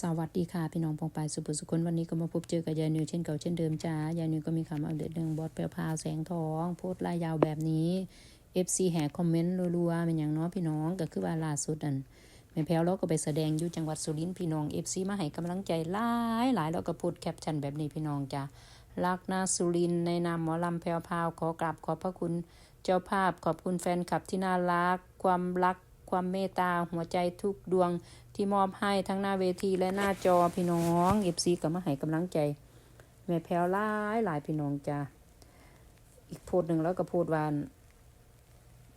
สวัสดีค่ะ พี่น้องปองปายสุภสุคนวันนี้ก็มาพบเจอกับยายนิวเช่นเก่าเช่นเดิมจ้ายายนิวก็มีคำอัปเดตหนึ่งบอสเปลพาวแสงทองโพสต์ลายยาวแบบนี้ FC แห่คอมเมนต์รัวๆเป็นอย่างน้อพี่น้องก็คือว่าล่าสุดนั่นแม่แพ้วเราก็ไปแสดงอยู่จังหวัดสุรินทร์พี่น้อง FC มาให้กำลังใจหลายหลายแล้วก็พูดแคปชั่นแบบนี้พี่น้องจ้ารักนาสุรินทร์ในนามหมอลำแพรวพาวขอกราบขอบพระคุณเจ้าภาพขอบคุณแฟนคลับที่น่ารัก ความรัก ความเมตตาหัวใจทุกดวงที่มอบให้ทั้งหน้าเวทีและหน้าจอพี่น้องเอฟซีก็มาให้กำลังใจ แม่แพรวหลายหลายพี่น้องจ้าอีกโพดหนึ่งแล้วก็โพดวาอัน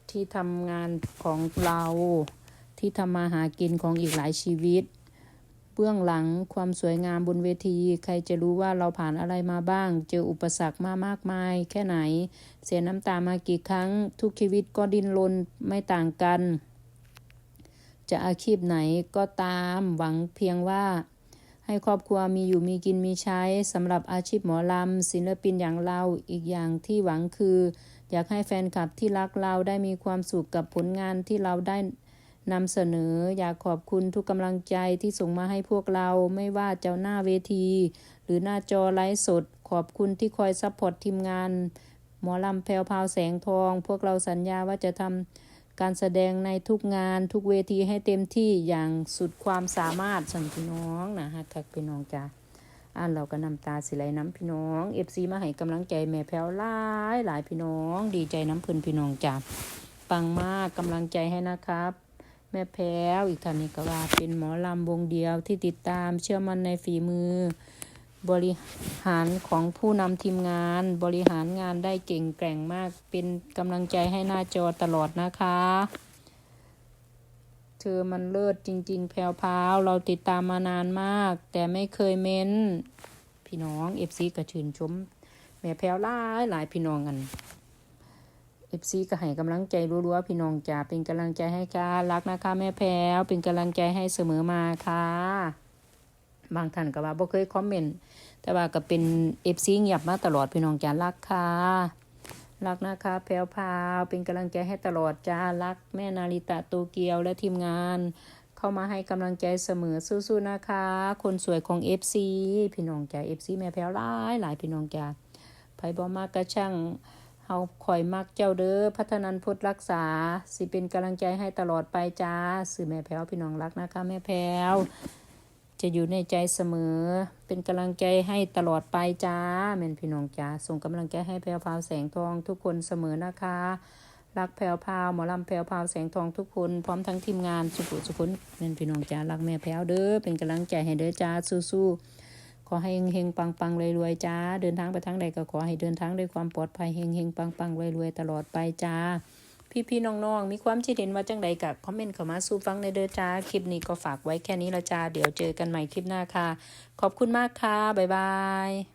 ที่ทำงานของเราที่ทำมาหากินของอีกหลายชีวิต เบื้องหลังความสวยงามบนเวที ใครจะรู้ว่าเราผ่านอะไรมาบ้าง เจออุปสรรคมามากมาย แค่ไหน เสียน้ำตามากี่ครั้ง ทุกชีวิตก็ดิ้นรนไม่ต่างกัน จะอาชีพไหนก็ตามหวังเพียงว่า ให้ครอบครัวมีอยู่มีกินมีใช้สำหรับอาชีพหมอลำศิลปินอย่างเราอีกอย่างที่หวังคือ อยากให้แฟนคลับที่รักเราได้มีความสุขกับผลงานที่เราได้นำเสนออยากขอบคุณทุกกำลังใจที่ส่งมาให้พวกเราไม่ว่าเจ้าหน้าเวที หรือหน้าจอไลฟ์สด ขอบคุณที่คอยซัพพอร์ตทีมงาน หมอลำแพรวพาวแสงทอง พวกเราสัญญาว่าจะทำ การแสดงในทุกงานทุกเวทีให้เต็มที่อย่างสุดความสามารถสั่นพี่น้องนะฮะคักพี่น้องจ้าอ่านเราก็นำตาสิไหลน้ำพี่น้องเอฟซีมาให้กำลังใจแม่แพรวหลายหลายพี่น้อง ดีใจน้ำเพื้นพี่น้องจ้าปังมากกำลังใจให้นะครับ แม่แพรวอีกท่านนี้ก็ว่าเป็นหมอลำวงเดียวที่ติดตามเชื่อมั่นในฝีมือ บริหารของผู้นำทีมงานบริหารงานได้เก่งแกร่งมาก เป็นกำลังใจให้หน้าจอตลอดนะคะ เธอมันเลิศจริง ๆ แพรวพาวเราติดตามมานานมาก แต่ไม่เคยเม้น พี่น้องเอฟซีก็ชื่นชม แม่แพรวหลาหลายพี่น้องกันเอฟซีก็ให้กำลังใจรัวๆพี่น้องจ๋าเป็นกำลังใจให้ค่ะรักนะคะ แม่แพรวเป็นกำลังใจให้เสมอมาค่ะ บางท่านก็ว่าบ่เคยคอมเมนต์แต่ว่าก็เป็นเอฟซีเงียบมาตลอดพี่น้องจ้ารักค่ะรักนะคะแพรวพาวเป็นกำลังใจให้ตลอดจ้ารักแม่นาริตะโตเกียวและทีมงาน เข้ามาให้กำลังใจเสมอสู้ๆนะคะ คนสวยของ FC พี่น้องจ้า FC แม่แพรวหลายหลายพี่น้องจ้าไผบ่มากกระช่างเฮาคอยมักเจ้าเด้อพัฒนันพุทธรักษา สิเป็นกำลังใจให้ตลอดไปจ้าสื่อแม่แพรวพี่น้องรักนะคะ แม่แพรว จะอยู่ในใจเสมอ เป็นกำลังใจให้ตลอดไปจ้าแม่นพี่น้องจ้าส่งกำลังใจให้แพรวพาวแสงทองทุกคนเสมอนะคะ รักแพรวพาวหมอลำแพรวพาวแสงทองทุกคน พร้อมทั้งทีมงานสุขุสุขุนแม่นพี่น้องจ้ารักแม่แพรวเด้อเป็นกำลังใจให้เด้อจ้าสู้ๆขอให้เฮงๆปังๆรวยๆจ้าเดินทางไปทางใดก็ขอให้เดินทางด้วยความปลอดภัยเฮงๆปังๆรวยๆตลอดไปจ้า พี่ๆน้องๆมีความคิดเห็นว่าจังใดกับคอมเมนต์เข้ามาสู่ฟังในเด้อจ้าคลิปนี้ก็ฝากไว้แค่นี้ละจ้าเดี๋ยวเจอกันใหม่คลิปหน้าค่ะ ขอบคุณมากค่ะบ๊ายบาย